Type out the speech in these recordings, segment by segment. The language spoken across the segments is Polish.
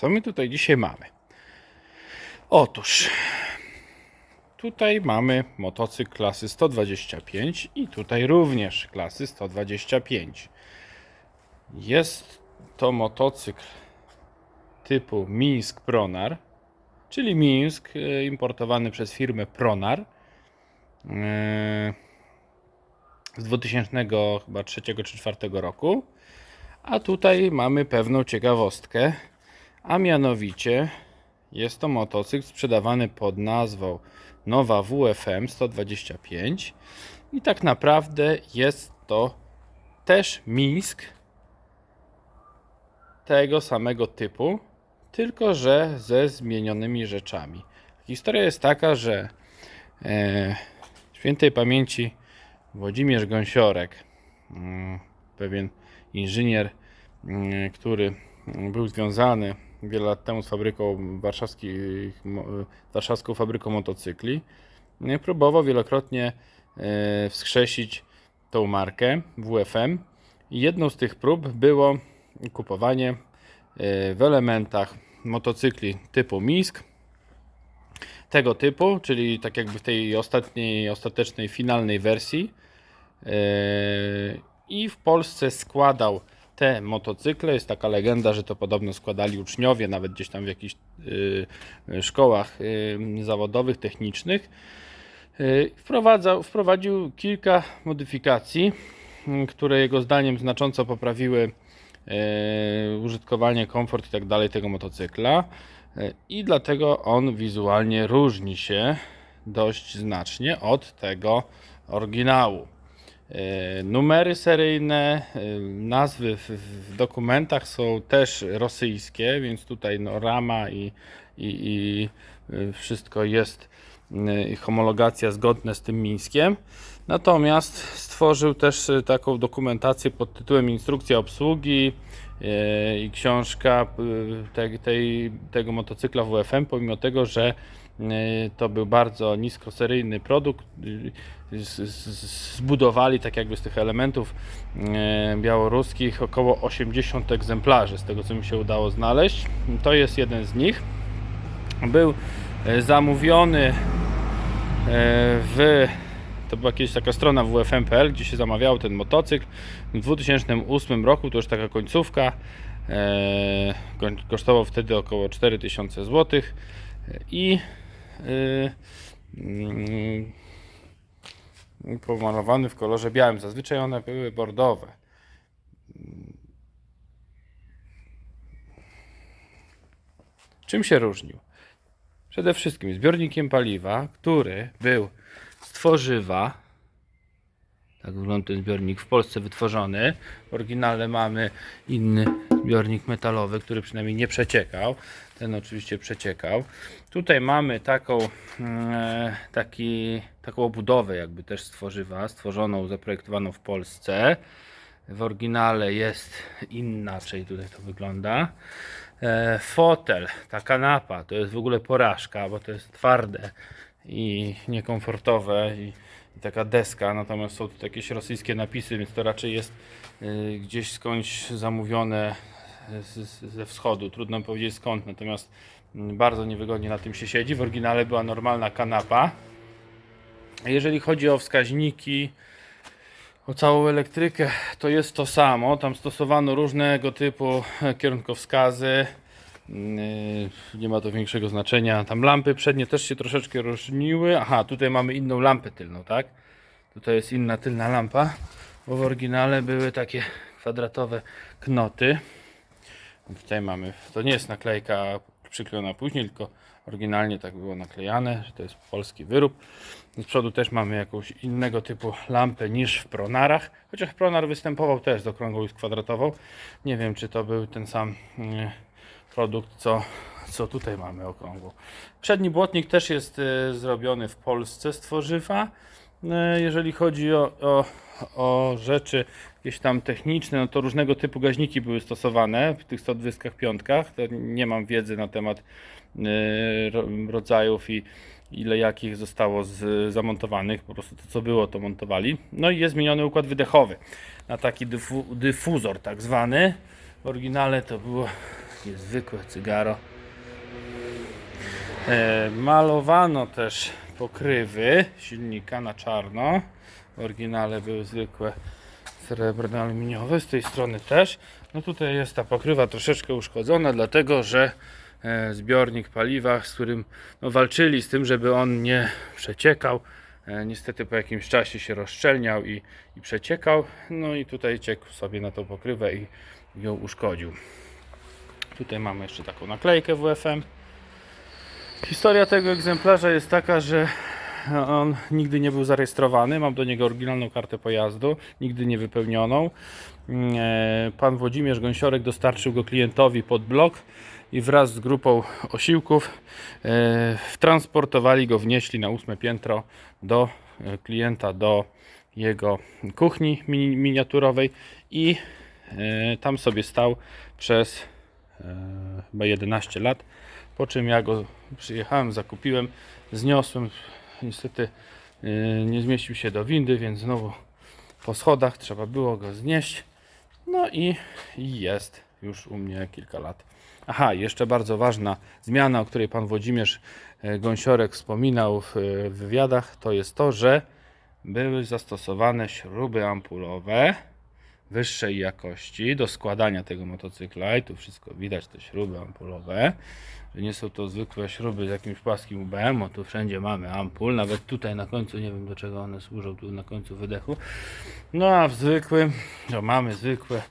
Co my tutaj dzisiaj mamy? Otóż tutaj mamy motocykl klasy 125 i tutaj również klasy 125. Jest to motocykl typu Minsk Pronar, czyli Minsk e, importowany przez firmę Pronar. e, Z 2003 czy 2004 roku. A tutaj mamy pewną ciekawostkę, a mianowicie jest to motocykl sprzedawany pod nazwą Nowa WFM 125 i tak naprawdę jest to też Mińsk tego samego typu, tylko że ze zmienionymi rzeczami. Historia jest taka, że e, świętej pamięci Włodzimierz Gąsiorek, mm, pewien inżynier, mm, który był związany wiele lat temu z fabryką warszawskich, mo- warszawską fabryką motocykli, nie, próbował wielokrotnie e, wskrzesić tą markę WFM. Jedną z tych prób było kupowanie e, w elementach motocykli typu Misk, tego typu, czyli tak jakby w tej ostatniej, ostatecznej, finalnej wersji. I w Polsce składał te motocykle. Jest taka legenda, że to podobno składali uczniowie, nawet gdzieś tam w jakichś yy, szkołach yy, zawodowych, technicznych. Wprowadzał, wprowadził kilka modyfikacji, yy, które jego zdaniem znacząco poprawiły e, użytkowanie, komfort i tak dalej tego motocykla. E, I dlatego on wizualnie różni się dość znacznie od tego oryginału. E, Numery seryjne, e, nazwy w, w dokumentach są też rosyjskie, więc tutaj no, rama i, i, i e, wszystko jest e, homologacja zgodne z tym Mińskiem. Natomiast stworzył też taką dokumentację pod tytułem Instrukcja obsługi i książka te, tej, tego motocykla WFM, pomimo tego, że to był bardzo niskoseryjny produkt. z- Zbudowali tak jakby z tych elementów e, białoruskich około 80 egzemplarzy, z tego co mi się udało znaleźć. To jest jeden z nich. Był zamówiony w to była kiedyś taka strona wfm.pl, gdzie się zamawiał ten motocykl. W 2008 roku to już taka końcówka. Koń- kosztował wtedy około 4000 zł i pomalowany w kolorze białym. Zazwyczaj one były bordowe. Czym się różnił? Przede wszystkim zbiornikiem paliwa, który był z tworzywa. Tak wygląda ten zbiornik w Polsce wytworzony. W oryginale mamy inny zbiornik metalowy, który przynajmniej nie przeciekał. Ten oczywiście przeciekał. Tutaj mamy taką, e, taki, taką obudowę jakby też z tworzywa, stworzoną, zaprojektowaną w Polsce. W oryginale jest inaczej tutaj to wygląda. E, fotel, ta kanapa, to jest w ogóle porażka, bo to jest twarde i niekomfortowe i, i taka deska, natomiast są tu jakieś rosyjskie napisy, więc to raczej jest y, gdzieś skądś zamówione z, ze wschodu, trudno powiedzieć skąd, natomiast mm, bardzo niewygodnie na tym się siedzi. W oryginale była normalna kanapa. Jeżeli chodzi o wskaźniki, o całą elektrykę, to jest to samo. Tam stosowano różnego typu e, kierunkowskazy. Yy, Nie ma to większego znaczenia. Tam lampy przednie też się troszeczkę różniły. Aha, tutaj mamy inną lampę tylną, tak? Tutaj jest inna tylna lampa, bo w oryginale były takie kwadratowe knoty. Tutaj mamy, to nie jest naklejka przyklejona później, tylko oryginalnie tak było naklejane, że to jest polski wyrób. Z przodu też mamy jakąś innego typu lampę niż w Pronarach, chociaż Pronar występował też z okrągłą i kwadratową. Nie wiem, czy to był ten sam mm, produkt, co, co tutaj mamy okrągłą. Przedni błotnik też jest e, zrobiony w Polsce z tworzywa. E, Jeżeli chodzi o, o, o rzeczy jakieś tam techniczne, no to różnego typu gaźniki były stosowane w tych 125. To nie mam wiedzy na temat e, ro- rodzajów i ile jakich zostało z, zamontowanych. Po prostu to co było, to montowali. No i jest zmieniony układ wydechowy na taki dyfu, dyfuzor tak zwany. W oryginale to było Takie zwykłe cygaro. E, malowano też pokrywy silnika na czarno. W oryginale były zwykłe srebrno-aluminiowe, z tej strony też. No tutaj jest ta pokrywa troszeczkę uszkodzona, dlatego że e, zbiornik paliwa, z którym no, walczyli z tym, żeby on nie przeciekał. E, niestety po jakimś czasie się rozszczelniał i, i przeciekał. No i tutaj ciekł sobie na tą pokrywę i ją uszkodził. Tutaj mamy jeszcze taką naklejkę WFM. Historia tego egzemplarza jest taka, że on nigdy nie był zarejestrowany. Mam do niego oryginalną kartę pojazdu, nigdy nie wypełnioną. E, Pan Włodzimierz Gąsiorek dostarczył go klientowi pod blok i wraz z grupą osiłków e, transportowali go, wnieśli na ósme piętro do e, klienta, do jego kuchni mini- miniaturowej i tam sobie stał przez chyba 11 lat. Po czym ja go przyjechałem, zakupiłem, zniosłem. Niestety yy, nie zmieścił się do windy, więc znowu po schodach trzeba było go znieść. No i, jest już u mnie kilka lat. Aha, jeszcze bardzo ważna zmiana, o której pan Włodzimierz e, Gąsiorek wspominał w wywiadach, to jest to, że były zastosowane śruby ampulowe wyższej jakości do składania tego motocykla i tu wszystko widać te śruby ampulowe że nie są to zwykłe śruby z jakimś płaskim UBM, bo tu wszędzie mamy ampul, nawet tutaj na końcu, nie wiem do czego one służą, tu na końcu wydechu. No a w zwykłym, to mamy zwykłe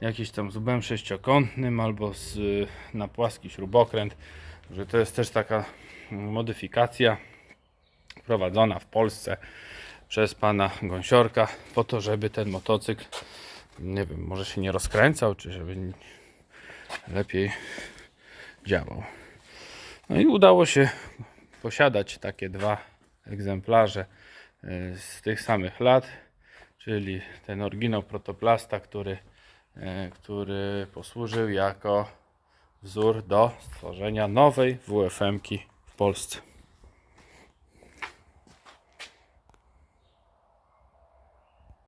jakieś tam z UBM sześciokątnym albo z, y, na płaski śrubokręt, że to jest też taka modyfikacja wprowadzona w Polsce przez pana Gąsiorka po to, żeby ten motocykl nie wiem, może się nie rozkręcał, czy żeby lepiej działał. No i udało się posiadać takie dwa egzemplarze e, z tych samych lat, czyli ten oryginał protoplasta, który, e, który posłużył jako wzór do stworzenia nowej WFM-ki w Polsce.